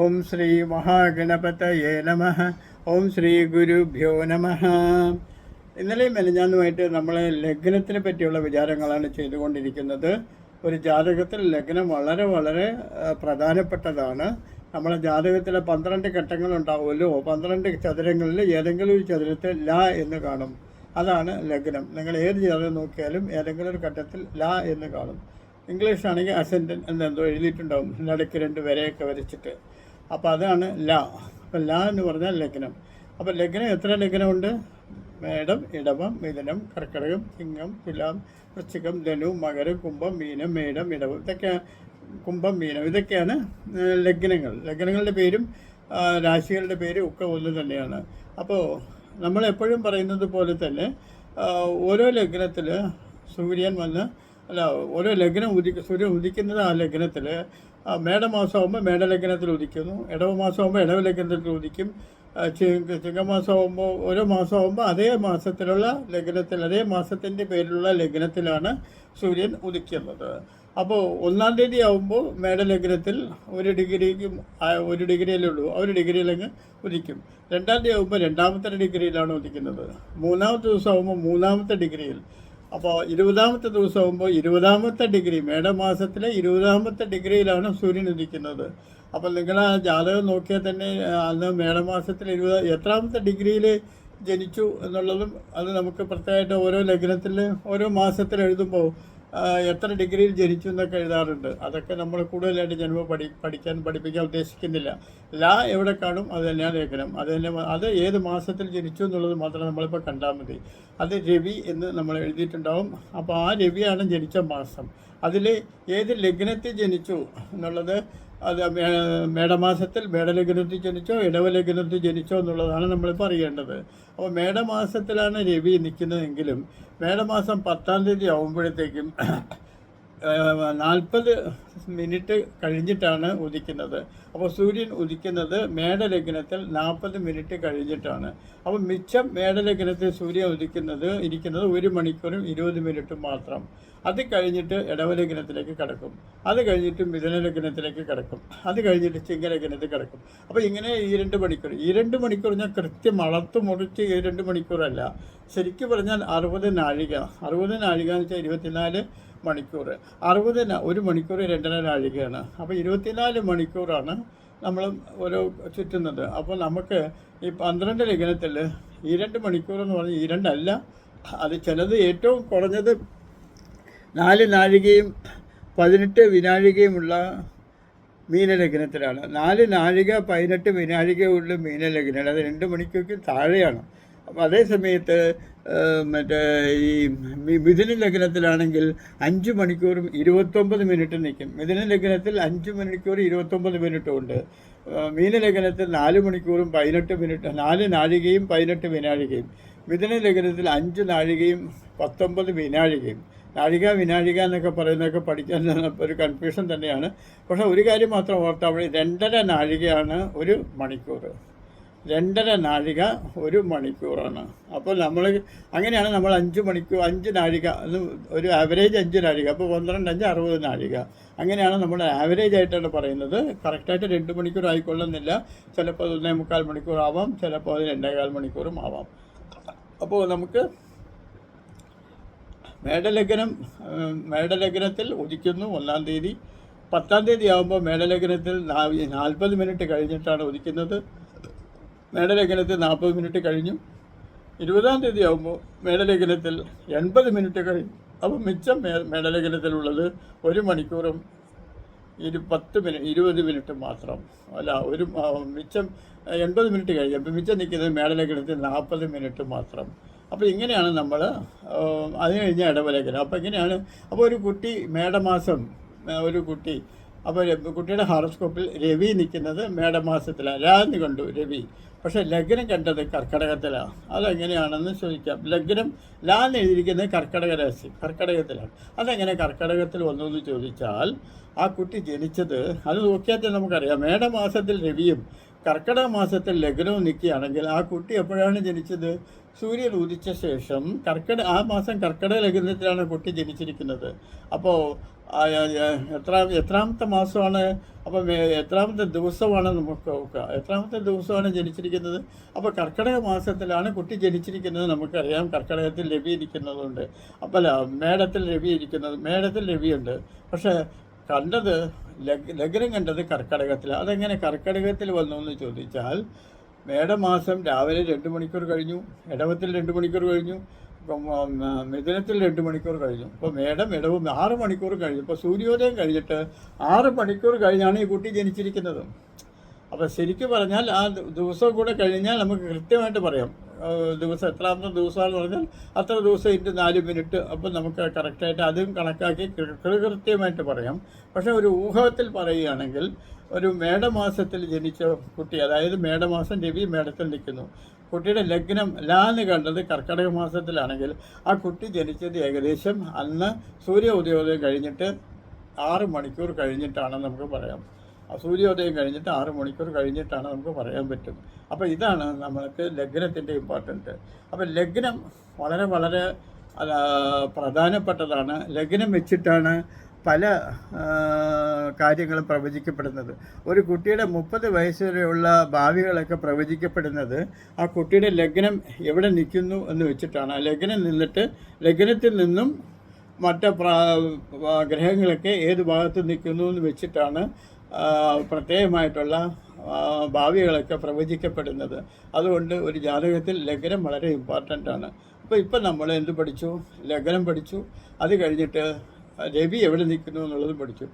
ഓം ശ്രീ മഹാഗണപതയേ നമ. ഓം ശ്രീ ഗുരുഭ്യോ നമ. ഇന്നലെയും മെനഞ്ഞാന്നുമായിട്ട് നമ്മൾ ലഗ്നത്തിനെ പറ്റിയുള്ള വിചാരങ്ങളാണ് ചെയ്തുകൊണ്ടിരിക്കുന്നത്. ഒരു ജാതകത്തിൽ ലഗ്നം വളരെ വളരെ പ്രധാനപ്പെട്ടതാണ്. നമ്മളെ ജാതകത്തിലെ പന്ത്രണ്ട് ഘട്ടങ്ങളുണ്ടാവുമല്ലോ? പന്ത്രണ്ട് ചതുരങ്ങളിൽ ഏതെങ്കിലും ഒരു ചതുരത്തിൽ ല എന്ന് കാണും. അതാണ് ലഗ്നം. നിങ്ങൾ ഏത് ജാതകം നോക്കിയാലും ഏതെങ്കിലും ഒരു ഘട്ടത്തിൽ ല എന്ന് കാണും. ഇംഗ്ലീഷാണെങ്കിൽ അസെൻഡൻ എന്നെന്തോ എഴുതിയിട്ടുണ്ടാവും. നടുക്ക് രണ്ട് വരെയൊക്കെ വരച്ചിട്ട്. അപ്പോൾ അതാണ് ല. അപ്പം ല എന്ന് പറഞ്ഞാൽ ലഗ്നം. അപ്പോൾ ലഗ്നം എത്ര ലഗ്നമുണ്ട്? മേടം ഇടവം മിഥുനം കർക്കിടകം ചിങ്ങം തുലാം വൃശ്ചികം ധനു മകരം കുംഭം മീനം മേടം ഇടവം. ഇതൊക്കെ കുംഭം മീനം. ഇതൊക്കെയാണ് ലഗ്നങ്ങൾ. ലഗ്നങ്ങളുടെ പേരും രാശികളുടെ പേരും ഒക്കെ ഒന്ന് തന്നെയാണ്. അപ്പോൾ നമ്മളെപ്പോഴും പറയുന്നത് പോലെ തന്നെ ഓരോ ലഗ്നത്തിൽ സൂര്യൻ വന്ന് അല്ല ഓരോ ലഗ്നം ഉദിക്ക സൂര്യൻ ഉദിക്കുന്നത് ആ ലഗ്നത്തിൽ മേടമാസമാകുമ്പോൾ മേടലഗ്നത്തിൽ ഉദിക്കുന്നു. ഇടവ മാസമാകുമ്പോൾ ഇടവ ലഗ്നത്തിൽ ഉദിക്കും ചിങ്ങമാസമാകുമ്പോൾ ഓരോ മാസമാകുമ്പോൾ അതേ മാസത്തിലുള്ള ലഗ്നത്തിൽ അതേ മാസത്തിന്റെ പേരിലുള്ള ലഗ്നത്തിലാണ് സൂര്യൻ ഉദിക്കുന്നത്. അപ്പോൾ ഒന്നാം തീയതി ആകുമ്പോൾ മേടലഗ്നത്തിൽ ഒരു ഡിഗ്രിക്ക് ഒരു ഡിഗ്രിയിലേ ഉള്ളൂ. ആ ഒരു ഡിഗ്രിയിലങ്ങ് ഉദിക്കും. രണ്ടാം തീയതി ആകുമ്പോൾ രണ്ടാമത്തെ ഡിഗ്രിയിലാണ് ഉദിക്കുന്നത്. മൂന്നാമത്തെ ദിവസം ആകുമ്പോൾ മൂന്നാമത്തെ ഡിഗ്രിയിൽ. അപ്പോൾ ഇരുപതാമത്തെ ദിവസമാകുമ്പോൾ ഇരുപതാമത്തെ ഡിഗ്രി മേടമാസത്തിലെ ഇരുപതാമത്തെ ഡിഗ്രിയിലാണ് സൂര്യൻ ഉദിക്കുന്നത്. അപ്പോൾ നിങ്ങൾ ആ ജാതകം നോക്കിയാൽ തന്നെ അന്ന് മേടമാസത്തിൽ ഇരുപത് എത്രാമത്തെ ഡിഗ്രിയിൽ ജനിച്ചു എന്നുള്ളതും അത് നമുക്ക് പ്രത്യേകമായിട്ട് ഓരോ ലഗ്നത്തിൽ ഓരോ മാസത്തിൽ എഴുതുമ്പോൾ എത്ര ഡിഗ്രിയിൽ ജനിച്ചു എന്നൊക്കെ എഴുതാറുണ്ട്. അതൊക്കെ നമ്മൾ കൂടുതലായിട്ട് ജന്മ പഠി പഠിക്കാൻ പഠിപ്പിക്കാൻ ഉദ്ദേശിക്കുന്നില്ല. ലാ എവിടെ കാണും അത് തന്നെയാണ് ലേഖനം. അത് തന്നെ അത് ഏത് മാസത്തിൽ ജനിച്ചു എന്നുള്ളത് മാത്രമേ നമ്മളിപ്പോൾ കണ്ടാൽ മതി. അത് രവി എന്ന് നമ്മൾ എഴുതിയിട്ടുണ്ടാവും. അപ്പോൾ ആ രവിയാണ് ജനിച്ച മാസം. അതിൽ ഏത് ലഗ്നത്തിൽ ജനിച്ചു എന്നുള്ളത് അത് മേടമാസത്തിൽ മേടലഗ്നത്തിൽ ജനിച്ചോ ഇടവലഗ്നത്തിൽ ജനിച്ചോ എന്നുള്ളതാണ് നമ്മൾ പറയേണ്ടത്. അപ്പോൾ മേടമാസത്തിലാണ് രവി നിൽക്കുന്നതെങ്കിലും മേടമാസം പത്താം തീയതി ആകുമ്പോഴത്തേക്കും നാൽപ്പത് മിനിറ്റ് കഴിഞ്ഞിട്ടാണ് ഉദിക്കുന്നത്. അപ്പോൾ സൂര്യൻ ഉദിക്കുന്നത് മേടലഗ്നത്തിൽ നാൽപ്പത് മിനിറ്റ് കഴിഞ്ഞിട്ടാണ്. അപ്പോൾ മിച്ചം മേടലഗ്നത്തിൽ സൂര്യൻ ഉദിക്കുന്നത് ഇരിക്കുന്നത് ഒരു മണിക്കൂറും ഇരുപത് മിനിറ്റും മാത്രം. അത് കഴിഞ്ഞിട്ട് ഇടവലഗ്നത്തിലേക്ക് കിടക്കും. അത് കഴിഞ്ഞിട്ട് മിഥുനലഗ്നത്തിലേക്ക് കിടക്കും. അത് കഴിഞ്ഞിട്ട് ചിങ്ങലഗ്നത്തിൽ കിടക്കും. അപ്പോൾ ഇങ്ങനെ ഈ രണ്ട് മണിക്കൂർ. ഈ രണ്ട് മണിക്കൂർ ഞാൻ കൃത്യം അളത്ത് മുറിച്ച് ഈ രണ്ട് മണിക്കൂറല്ല. ശരിക്കും പറഞ്ഞാൽ അറുപത് നാഴിക. അറുപത് നാഴിക എന്ന് വെച്ചാൽ ഇരുപത്തിനാല് മണിക്കൂർ. അറുപതിന് ഒരു മണിക്കൂർ രണ്ടര നാഴികയാണ് അപ്പോൾ ഇരുപത്തിനാല് മണിക്കൂറാണ് നമ്മൾ ഓരോ ചുറ്റുന്നത്. അപ്പോൾ നമുക്ക് ഈ പന്ത്രണ്ട് ലിഖനത്തിൽ ഈ രണ്ട് മണിക്കൂർ എന്ന് പറഞ്ഞാൽ ഈ രണ്ടല്ല അത് ചിലത് ഏറ്റവും കുറഞ്ഞത് നാല് നാഴികയും പതിനെട്ട് വിനാഴികയുമുള്ള മീനലഗ്നത്തിലാണ് നാല് നാഴിക പതിനെട്ട് വിനാഴികയുള്ള മീനലഗ്നം അത് രണ്ട് മണിക്കൂർക്ക് താഴെയാണ്. അപ്പോൾ അതേ സമയത്ത് മറ്റേ ഈ മിഥുന ലഗ്നത്തിലാണെങ്കിൽ അഞ്ച് മണിക്കൂറും ഇരുപത്തൊമ്പത് മിനിറ്റ് നിൽക്കും മിഥുന ലഗ്നത്തിൽ അഞ്ച് മണിക്കൂർ ഇരുപത്തൊമ്പത് മിനിറ്റും ഉണ്ട്. മീനലഗ്നത്തിൽ നാല് മണിക്കൂറും പതിനെട്ട് മിനിറ്റ് നാല് നാഴികയും പതിനെട്ട് വിനാഴികയും. മിഥുന ലഗ്നത്തിൽ അഞ്ച് നാഴികയും പത്തൊമ്പത് വിനാഴികയും. നാഴിക വിനാഴിക എന്നൊക്കെ പറയുന്നതൊക്കെ പഠിക്കാൻ ഒരു കൺഫ്യൂഷൻ തന്നെയാണ്. പക്ഷേ ഒരു കാര്യം മാത്രം ഓർത്താൽ രണ്ടര നാഴികയാണ് ഒരു മണിക്കൂർ രണ്ടര നാഴിക ഒരു മണിക്കൂറാണ്. അപ്പോൾ നമ്മൾ അങ്ങനെയാണ് നമ്മൾ അഞ്ച് മണിക്കൂർ അഞ്ച് നാഴിക ഒരു ആവറേജ് അഞ്ച് നാഴിക അപ്പോൾ പന്ത്രണ്ട് അഞ്ച് അറുപത് നാഴിക. അങ്ങനെയാണ് നമ്മൾ ആവറേജ് ആയിട്ടാണ് പറയുന്നത്. കറക്റ്റായിട്ട് രണ്ട് മണിക്കൂർ ആയിക്കൊള്ളുന്നില്ല. ചിലപ്പോൾ അത് ഒന്നേ മുക്കാൽ മണിക്കൂർ ആവാം ചിലപ്പോൾ അത് രണ്ടേകാൽ മണിക്കൂറും ആവാം. അപ്പോൾ നമുക്ക് മേടലഗ്നം മേടലഗ്നത്തിൽ ഉദിക്കുന്നു ഒന്നാം തീയതി. പത്താം തീയതി ആകുമ്പോൾ മേടലഗ്നത്തിൽ നാൽപ്പത് മിനിറ്റ് കഴിഞ്ഞിട്ടാണ് ഉദിക്കുന്നത്. മേടലഗ്നത്തിൽ നാൽപ്പത് മിനിറ്റ് കഴിഞ്ഞു. ഇരുപതാം തീയതി ആകുമ്പോൾ മേടലേഖനത്തിൽ എൺപത് മിനിറ്റ് കഴിഞ്ഞു. അപ്പോൾ മിച്ചം മേ മേടലേഖനത്തിലുള്ളത് ഒരു മണിക്കൂറും ഇരു പത്ത് മിനിറ്റ് ഇരുപത് മിനിറ്റ് മാത്രം. അല്ല ഒരു മിച്ചം എൺപത് മിനിറ്റ് കഴിഞ്ഞു. അപ്പോൾ മിച്ചം നിൽക്കുന്നത് മേടലേഖനത്തിൽ നാൽപ്പത് മിനിറ്റ് മാത്രം. അപ്പോൾ ഇങ്ങനെയാണ് നമ്മൾ അത് കഴിഞ്ഞ ഇടവലേഖനം അപ്പോൾ ഇങ്ങനെയാണ് അപ്പോൾ ഒരു കുട്ടി മേടമാസം ഒരു കുട്ടി അപ്പോൾ കുട്ടിയുടെ ഹോറോസ്കോപ്പിൽ രവി നിൽക്കുന്നത് മേടമാസത്തിലാണ് രാന്ന് കണ്ടു രവി. പക്ഷേ ലഗ്നം കണ്ടത് കർക്കടകത്തിലാണ് അതെങ്ങനെയാണെന്ന് ചോദിക്കാം. ലഗ്നം ലാന്ന് എഴുതിയിരിക്കുന്നത് കർക്കടക രാശി കർക്കടകത്തിലാണ്. അതെങ്ങനെ കർക്കടകത്തിൽ വന്നു ചോദിച്ചാൽ ആ കുട്ടി ജനിച്ചത് അത് നോക്കിയാൽ നമുക്കറിയാം. മേടമാസത്തിൽ രവിയും കർക്കിടക മാസത്തിൽ ലഗ്നവും നിൽക്കുകയാണെങ്കിൽ ആ കുട്ടി എപ്പോഴാണ് ജനിച്ചത്? സൂര്യൻ ഉദിച്ച ശേഷം കർക്കിട ആ മാസം കർക്കിടക ലഗ്നത്തിലാണ് കുട്ടി ജനിച്ചിരിക്കുന്നത്. അപ്പോൾ എത്ര എത്രാമത്തെ മാസമാണ്? അപ്പം എത്രാമത്തെ ദിവസമാണ് നമുക്ക് നോക്കുക എത്രാമത്തെ ദിവസമാണ് ജനിച്ചിരിക്കുന്നത്? അപ്പോൾ കർക്കിടക മാസത്തിലാണ് കുട്ടി ജനിച്ചിരിക്കുന്നത് നമുക്കറിയാം. കർക്കിടകത്തിൽ രവി ഇരിക്കുന്നതുകൊണ്ട് അപ്പോൾ മേടത്തിൽ രവി ഇരിക്കുന്നത് മേടത്തിൽ രവിയുണ്ട്. പക്ഷേ കണ്ടത് ലഗ് ലഗ്നം കണ്ടത് കർക്കടകത്തിൽ അതെങ്ങനെ കർക്കടകത്തിൽ വന്നു എന്ന് ചോദിച്ചാൽ മേടമാസം രാവിലെ രണ്ട് മണിക്കൂർ കഴിഞ്ഞു ഇടവത്തിൽ രണ്ട് മണിക്കൂർ കഴിഞ്ഞു മിഥുനത്തിൽ രണ്ട് മണിക്കൂർ കഴിഞ്ഞു. ഇപ്പോൾ മേടം ഇടവും ആറ് മണിക്കൂർ കഴിഞ്ഞു. ഇപ്പോൾ സൂര്യോദയം കഴിഞ്ഞിട്ട് ആറ് മണിക്കൂർ കഴിഞ്ഞാണ് ഈ കുട്ടി ജനിച്ചിരിക്കുന്നത്. അപ്പോൾ ശരിക്കും പറഞ്ഞാൽ ആ ദിവസം കൂടെ കഴിഞ്ഞാൽ നമുക്ക് കൃത്യമായിട്ട് പറയാം. ദിവസം എത്രാമത്തെ ദിവസമാണെന്ന് പറഞ്ഞാൽ അത്ര ദിവസം ഇന്റെ നാല് മിനിറ്റ്. അപ്പം നമുക്ക് കറക്റ്റായിട്ട് അതും കണക്കാക്കി കൃത്യമായിട്ട് പറയാം. പക്ഷേ ഒരു ഊഹത്തിൽ പറയുകയാണെങ്കിൽ ഒരു മേടമാസത്തിൽ ജനിച്ച കുട്ടി അതായത് മേടമാസം രവി മേടത്തിൽ നിൽക്കുന്നു. കുട്ടിയുടെ ലഗ്നം ലാന്ന് കണ്ടത് കർക്കിടക മാസത്തിലാണെങ്കിൽ ആ കുട്ടി ജനിച്ചത് ഏകദേശം അന്ന് സൂര്യ ഉദയോദയം കഴിഞ്ഞിട്ട് ആറ് മണിക്കൂർ കഴിഞ്ഞിട്ടാണെന്ന് നമുക്ക് പറയാം. സൂര്യോദയം കഴിഞ്ഞിട്ട് ആറ് മണിക്കൂർ കഴിഞ്ഞിട്ടാണ് നമുക്ക് പറയാൻ പറ്റും അപ്പോൾ ഇതാണ് നമ്മൾക്ക് ലഗ്നത്തിന്റെ ഇമ്പോർട്ടന്റ് അപ്പോൾ ലഗ്നം വളരെ വളരെ പ്രധാനപ്പെട്ടതാണ്. ലഗ്നം വെച്ചിട്ടാണ് പല കാര്യങ്ങളും പ്രവചിക്കപ്പെടുന്നത്. ഒരു കുട്ടിയുടെ മുപ്പത് വയസ്സ് വരെയുള്ള ഭാവികളൊക്കെ പ്രവചിക്കപ്പെടുന്നത് ആ കുട്ടിയുടെ ലഗ്നം എവിടെ നിൽക്കുന്നു എന്ന് വെച്ചിട്ടാണ്. ലഗ്നം നിന്നിട്ട് ലഗ്നത്തിൽ നിന്നും മറ്റ് ഗ്രഹങ്ങളൊക്കെ ഏത് ഭാഗത്ത് നിൽക്കുന്നു എന്ന് വെച്ചിട്ടാണ് പ്രത്യേകമായിട്ടുള്ള ഭാവികളൊക്കെ പ്രവചിക്കപ്പെടുന്നത്. അതുകൊണ്ട് ഒരു ജാതകത്തിൽ ലഗ്നം വളരെ ഇമ്പോർട്ടന്റ് ആണ്. അപ്പോൾ ഇപ്പം നമ്മൾ എന്ത് പഠിച്ചു? ലഗ്നം പഠിച്ചു. അത് കഴിഞ്ഞിട്ട് രവി എവിടെ നിൽക്കുന്നു എന്നുള്ളത് പഠിച്ചു.